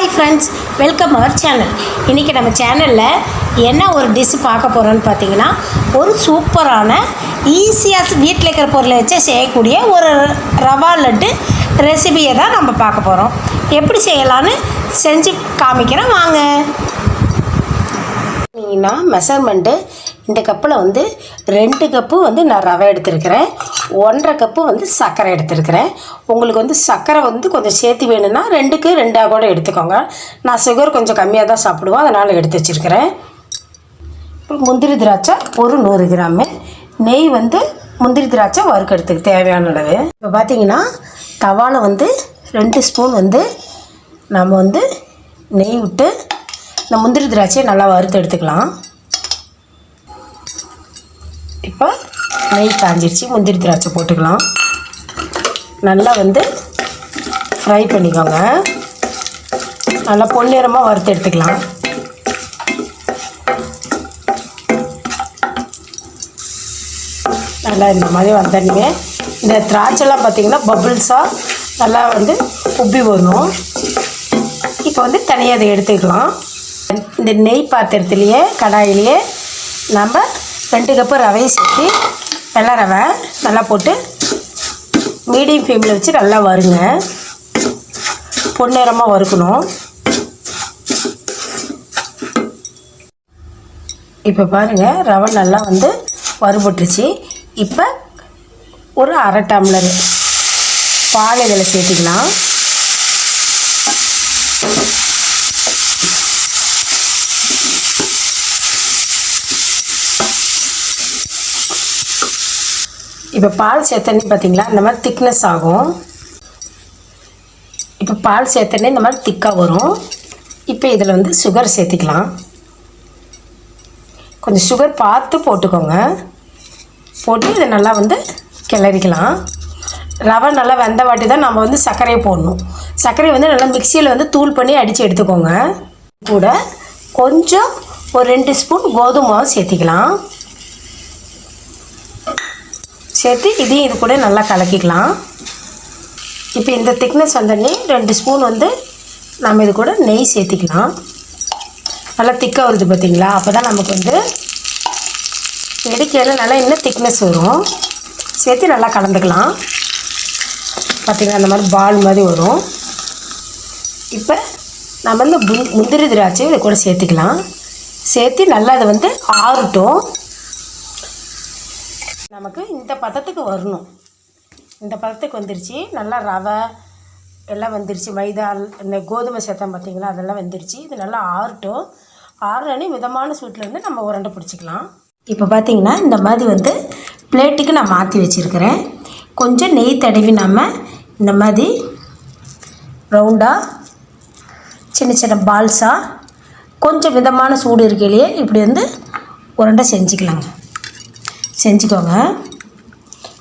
Hi friends welcome our channel இன்றைக்கி நம்ம சேனலில் என்ன ஒரு டிஷ் பார்க்க போகிறோன்னு பார்த்தீங்கன்னா ஒரு சூப்பரான ஈஸியாக வீட்டில் இருக்கிற பொருளை வச்சு செய்யக்கூடிய ஒரு ரவா லட்டு ரெசிபியை தான் நம்ம பார்க்க போகிறோம் எப்படி செய்யலான்னு செஞ்சு காமிக்கிறேன் வாங்க. பார்த்தீங்கன்னா மெஷர்மெண்ட்டு இந்த கப்பில் வந்து ரெண்டு கப்பு வந்து நான் ரவை எடுத்திருக்கிறேன். ஒன்றரை கப்பு வந்து சர்க்கரை எடுத்துருக்கிறேன். உங்களுக்கு வந்து சர்க்கரை வந்து கொஞ்சம் சேர்த்து வேணும்னா ரெண்டுக்கு ரெண்டாக கூட எடுத்துக்கோங்க. நான் சுகர் கொஞ்சம் கம்மியாக தான் சாப்பிடுவோம் அதனால் எடுத்து வச்சுருக்கிறேன். முந்திரி திராட்சை ஒரு நூறு கிராமு. நெய் வந்து முந்திரி திராட்சை வறுக்கிறதுக்கு தேவையான அளவு. இப்போ பார்த்தீங்கன்னா தவாவில் வந்து ரெண்டு ஸ்பூன் வந்து நம்ம வந்து நெய் விட்டு இந்த முந்திரி திராட்சையை நல்லா வறுத்து எடுத்துக்கலாம் இப்போ நெய் காஞ்சிருச்சு முந்திரி திராட்சை போட்டுக்கலாம். நல்லா வந்து ஃப்ரை பண்ணிக்கோங்க. நல்லா பொன்னிறமாக வறுத்து எடுத்துக்கலாம். நல்லா இந்த மாதிரி வந்தோடனே இந்த திராட்சைலாம் பார்த்திங்கன்னா பபுள்ஸாக நல்லா வந்து உப்பி வரும் இப்போ வந்து தனியாக அதை எடுத்துக்கலாம். இந்த நெய் பாத்திரத்துலேயே கடாயிலேயே நம்ம ரெண்டு கப்பு ரவையை சேர்த்து வெள்ளை ரவை நல்லா போட்டு மீடியம் ஃப்ளேமில் வச்சு நல்லா வருங்க பொன்னிறமாக வறுக்கணும். இப்போ பாருங்கள் ரவை நல்லா வந்து வறுபட்டுருச்சு. இப்போ ஒரு அரை டம்ளர் பால் இதில் சேர்த்துக்கலாம். இப்போ பால் சேர்த்தனே பார்த்தீங்களா? இந்த மாதிரி திக்னஸ் ஆகும். இப்போ பால் சேர்த்தனே இந்த மாதிரி திக்காக வரும். இப்போ இதில் வந்து சுகர் சேர்த்திக்கலாம். கொஞ்சம் சுகர் பார்த்து போட்டுக்கோங்க. போட்டு இதை நல்லா வந்து கிளறிக்கலாம். ரவை நல்லா வெந்த வாட்டி தான் நம்ம வந்து சர்க்கரையை போடணும். சர்க்கரையை வந்து நல்லா மிக்சியில் வந்து தூள் பண்ணி அடித்து எடுத்துக்கோங்க. கூட கொஞ்சம் ஒரு ரெண்டு ஸ்பூன் கோதுமை சேர்த்திக்கலாம். சேர்த்து இதையும் இது கூட நல்லா கலக்கிக்கலாம். இப்போ இந்த திக்னஸ் வந்தோடனே ரெண்டு ஸ்பூன் வந்து நம்ம இது கூட நெய் சேர்த்திக்கலாம். நல்லா திக்காக வருது பார்த்தீங்களா அப்போ தான் நமக்கு வந்து எடுக்கையில் நல்லா இன்னும் திக்னஸ் வரும்? சேர்த்து நல்லா கலந்துக்கலாம். பார்த்திங்கன்னா அந்த மாதிரி பால் மாதிரி வரும். இப்போ நம்ம வந்து முந்திரி திராட்சை இதை கூட சேர்த்துக்கலாம். சேர்த்து நல்லா அதை வந்து ஆறட்டும். நமக்கு இந்த பதத்துக்கு வரணும். இந்த பதத்துக்கு வந்துருச்சு. நல்லா ரவை எல்லாம் வந்துருச்சு. மைதா இந்த கோதுமை சேர்த்தம் பார்த்திங்களா? அதெல்லாம் வந்துருச்சு. இது நல்லா ஆறட்டும். ஆறுனே மிதமான சூட்டில் நம்ம உருண்டை பிடிச்சிக்கலாம். இப்போ பார்த்திங்கன்னா இந்த மாதிரி வந்து பிளேட்டுக்கு நான் மாற்றி வச்சுருக்கிறேன். கொஞ்சம் நெய் தடவி நாம் இந்த மாதிரி ரவுண்டாக சின்ன சின்ன பால்ஸாக கொஞ்சம் மிதமான சூடு இருக்கையிலேயே இப்படி வந்து உருண்டை செஞ்சுக்கலாங்க. செஞ்சுக்கோங்க.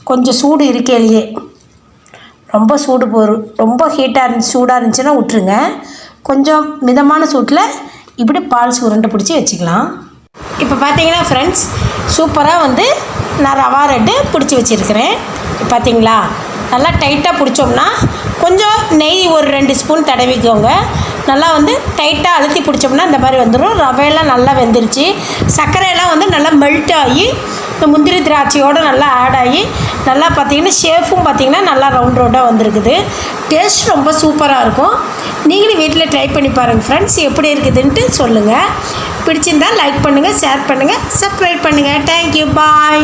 கொஞ்சம் சூடு இருக்கையிலேயே ரொம்ப சூடு போரு ரொம்ப ஹீட்டாக இருந்துச்சு சூடாக இருந்துச்சுன்னா விட்ருங்க கொஞ்சம் மிதமான சூட்டில் இப்படி பால் சுருண்டை பிடிச்சி வச்சுக்கலாம். இப்போ பார்த்தீங்கன்னா ஃப்ரெண்ட்ஸ் சூப்பராக வந்து நான் ரவா ரெட்டு பிடிச்சி வச்சுருக்கிறேன். பார்த்தீங்களா நல்லா டைட்டாக பிடிச்சோம்னா கொஞ்சம் நெய் ஒரு ரெண்டு ஸ்பூன் தடவிக்கோங்க. நல்லா வந்து டைட்டாக அழுத்தி பிடிச்சோம்னா இந்த மாதிரி வந்துடும் ரவையெல்லாம் நல்லா வெந்துருச்சு. சர்க்கரையெல்லாம் வந்து நல்லா மெல்ட் ஆகி இந்த முந்திரி திராட்சையோடு நல்லா ஆட் ஆகி நல்லா பார்த்தீங்கன்னா ஷேஃபும் பார்த்தீங்கன்னா நல்லா ரவுண்ட் ரவுண்டாக வந்திருக்குது. டேஸ்ட் ரொம்ப சூப்பராக இருக்கும். நீங்களும் வீட்டில் ட்ரை பண்ணி பாருங்கள் ஃப்ரெண்ட்ஸ் எப்படி இருக்குதுன்ட்டு சொல்லுங்கள் பிடிச்சிருந்தால் லைக் பண்ணுங்கள் ஷேர் பண்ணுங்கள் சப்ஸ்கிரைப் பண்ணுங்கள் தேங்க்யூ பாய்